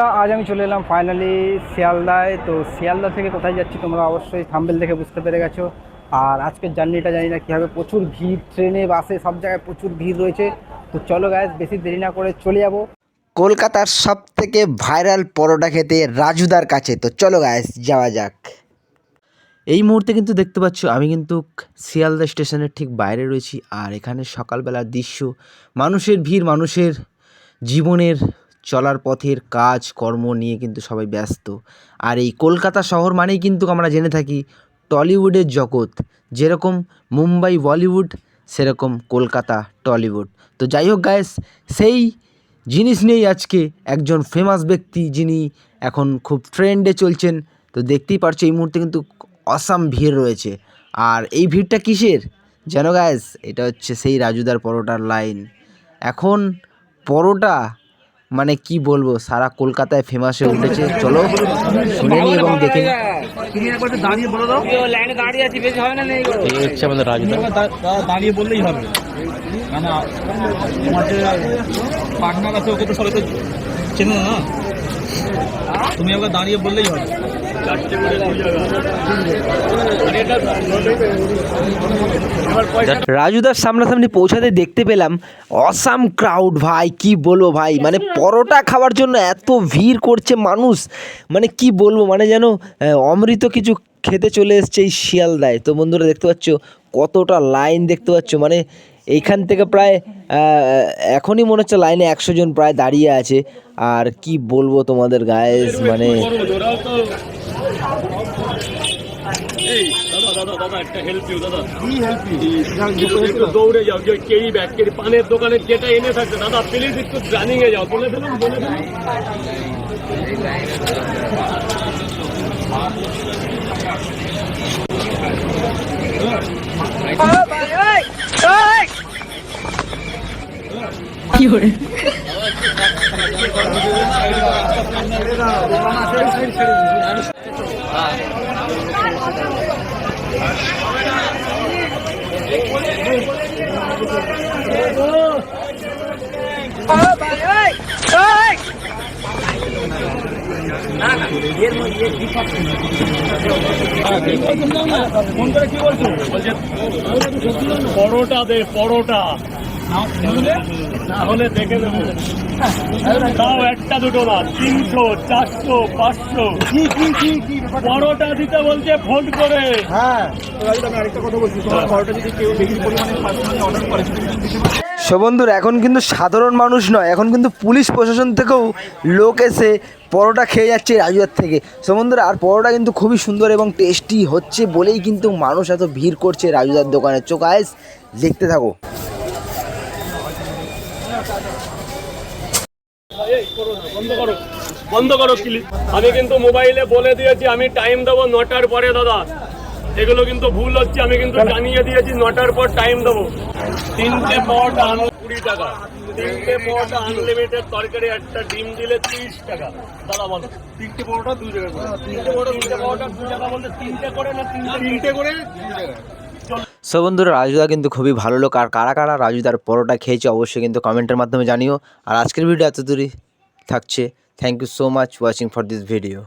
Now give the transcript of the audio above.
তা আজ আমি চলে এলাম ফাইনালি শিয়ালদায়। তো শিয়ালদা থেকে কোথায় যাচ্ছি তোমরা অবশ্যই থাম্বেল দেখে বুঝতে পেরে গেছো। আর আজকের জার্নিটা জানি না কী হবে প্রচুর ভিড় ট্রেনে বাসে সব জায়গায় প্রচুর ভিড় রয়েছে। তো চলো গ্যাস বেশি দেরি না করে চলে যাব। কলকাতার সব থেকে ভাইরাল পরোটা খেতে রাজুদার কাছে। তো চলো গাইস যাওয়া যাক। এই মুহূর্তে কিন্তু দেখতে পাচ্ছ আমি কিন্তু শিয়ালদা স্টেশনের ঠিক বাইরে রয়েছি। আর এখানে সকালবেলার দৃশ্য মানুষের ভিড় মানুষের জীবনের চলার পথের কাজ, কর্ম নিয়ে কিন্তু সবাই ব্যস্ত। আর এই কলকাতা শহর মানেই কিন্তু আমরা জেনে থাকি টলিউডের জগৎ। যেরকম মুম্বাই বলিউড, সেরকম কলকাতা টলিউড। তো যাই হোক গায়েস সেই জিনিস নিয়েই আজকে একজন ফেমাস ব্যক্তি যিনি এখন খুব ট্রেন্ডে চলছেন। তো দেখতেই পারছ এই মুহূর্তে কিন্তু অসাম ভিড় রয়েছে। আর এই ভিড়টা কিসের? যেন গায়েস এটা হচ্ছে সেই রাজুদার পরোটার লাইন এখন পরোটা মানে কি বলব সারা কলকাতায় ফেমাস হয়ে উঠেছে। চলো শুনে নি এবং দেখে হচ্ছে আমাদের রাজদা দাঁড়িয়ে বললেই হবে। না না তোমার যে পার্টনার আছে ওকে তো সবাই তো চেনে না। তুমি ওকে দাঁড়িয়ে বললেই হবে। রাজুদার সামনাসামনি পৌঁছাতে দেখতে পেলাম, অসাম ক্রাউড ভাই, কি বলব ভাই? মানে পরোটা খাওয়ার জন্য এত ভিড় করছে মানুষ। মানে কি বলব মানে যেন অমৃত কিছু খেতে চলে এসছে এই শিয়ালদায়। তো বন্ধুরা দেখতে পাচ্ছ, কতটা লাইন দেখতে পাচ্ছ মানে এইখান থেকে প্রায় এখনই মনে হচ্ছে লাইনে একশো জন প্রায় দাঁড়িয়ে আছে। আর কি বলব তোমাদের গায়েস মানে দাদা দাদা দাদা একটা হেল্প ইউ দাদা। কি হেল্প ইউ একটু দৌড়ে যাও যে ব্যাগ কেরি পানের দোকানে যেটা এনে থাকবে দাদা প্লিজ একটু রানিং এ যাও বলে দিলাম বলে দিলাম। কি পরোটা দে পরোটা। না হলে দেখে নেব। তাও একটা দুটো না তিনশো চারশো পাঁচশো। পরোটা দিতে বলছে ফোন করে। হ্যাঁ। তো রাজু আমি আরেকটা কথা বলছি তোমার ঘরটা যদি কেউ বেশি পরিমাণে অর্ডার করে সেটা কিন্তু দিতে পারে। সো বন্ধুরা এখন কিন্তু সাধারণ মানুষ নয় এখন কিন্তু পুলিশ প্রশাসন থেকেও লোক এসে পরোটা খেয়ে যাচ্ছে রাজুয়ার থেকে। সো বন্ধুরা আর পরোটা কিন্তু খুবই সুন্দর এবং টেস্টি হচ্ছে বলেই কিন্তু মানুষ এত ভিড় করছে রাজুদার দোকানে। চোখ আইস দেখতে থাকো। বন্ধ করো প্লিজ আমি কিন্তু মোবাইলে বলে দিয়েছি আমি টাইম দেবো নটার পরে দাদা। এগুলো কিন্তু ভুল হচ্ছে আমি কিন্তু জানিয়ে দিয়েছি নটার পর টাইম দেবো। তিনটে পরোটা আনলে কুড়ি টাকা। তিনটে পরোটা আনলিমিটেড তরকারি একটা ডিম দিলে ত্রিশ টাকা। দাদা বলো। তিনটে পরোটা দুই টাকা তিনটে পরোটা তিনটে পরোটা দু টাকা বলতে তিনটে করে না তিনটে তিনটে করে? সো বন্ধুরা, রাজুদা কিন্তু খুবই ভালো লোক। আর কারা কারা রাজুদার পরোটা খেয়েছে অবশ্যই কিন্তু কমেন্টের মাধ্যমে জানিও। আর আজকের ভিডিও এত দূরই থাকছে thank you so much watching for this video